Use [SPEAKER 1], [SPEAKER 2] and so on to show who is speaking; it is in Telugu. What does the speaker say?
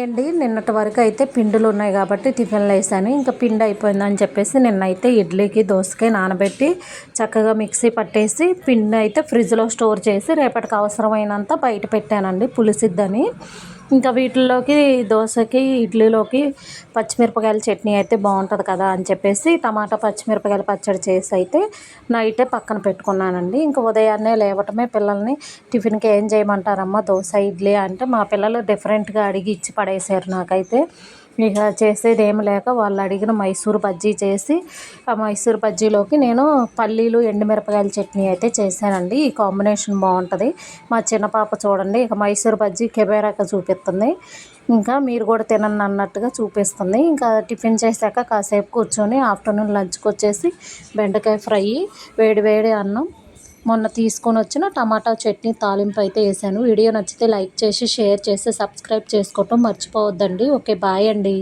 [SPEAKER 1] ఉన్నాయండి. అండి నిన్నటి వరకు అయితే పిండులు ఉన్నాయి కాబట్టి టిఫిన్లు వేసాను. ఇంకా పిండి అయిపోయిందని చెప్పేసి నిన్నైతే ఇడ్లీకి దోసకి నానబెట్టి చక్కగా మిక్సీ పట్టేసి పిండి అయితే ఫ్రిడ్జ్లో స్టోర్ చేసి రేపటికి అవసరమైనంత బయట పెట్టానండి పులిసిద్దని. ఇంకా వీటిల్లోకి దోశకి ఇడ్లీలోకి పచ్చిమిరపకాయల చట్నీ అయితే బాగుంటుంది కదా అని చెప్పేసి టమాటా పచ్చిమిరపకాయల పచ్చడి చేసి అయితే నైటే పక్కన పెట్టుకున్నానండి. ఇంకా ఉదయాన్నే లేవటమే పిల్లల్ని టిఫిన్కి ఏం చేయమంటారమ్మా దోశ ఇడ్లీ అంటే మా పిల్లలు డిఫరెంట్గా అడిగి ఇచ్చి పడేసారు నాకైతే. ఇక చేసేది ఏమి లేక వాళ్ళు అడిగిన మైసూర్ బజ్జీ చేసి ఆ మైసూర్ బజ్జీలోకి నేను పల్లీలు ఎండుమిరపకాయల చట్నీ అయితే చేశానండి. ఈ కాంబినేషన్ బాగుంటుంది. మా చిన్న పాప చూడండి ఇక మైసూర్ బజ్జీ కెమెరాగా చూపిస్తుంది. ఇంకా మీరు కూడా తినండి అన్నట్టుగా చూపిస్తుంది. ఇంకా టిఫిన్ చేశాక కాసేపు కూర్చొని ఆఫ్టర్నూన్ లంచ్కి వచ్చేసి బెండకాయ ఫ్రై వేడి వేడి అన్నం మొన్న తీసుకొని వచ్చిన టమాటా చట్నీ తాలింపు అయితే వేసాను వీడియో నచ్చితే లైక్ చేసి షేర్ చేసి సబ్స్క్రైబ్ చేసుకోవటం మర్చిపోవద్దండి. ఓకే బాయ్ అండి.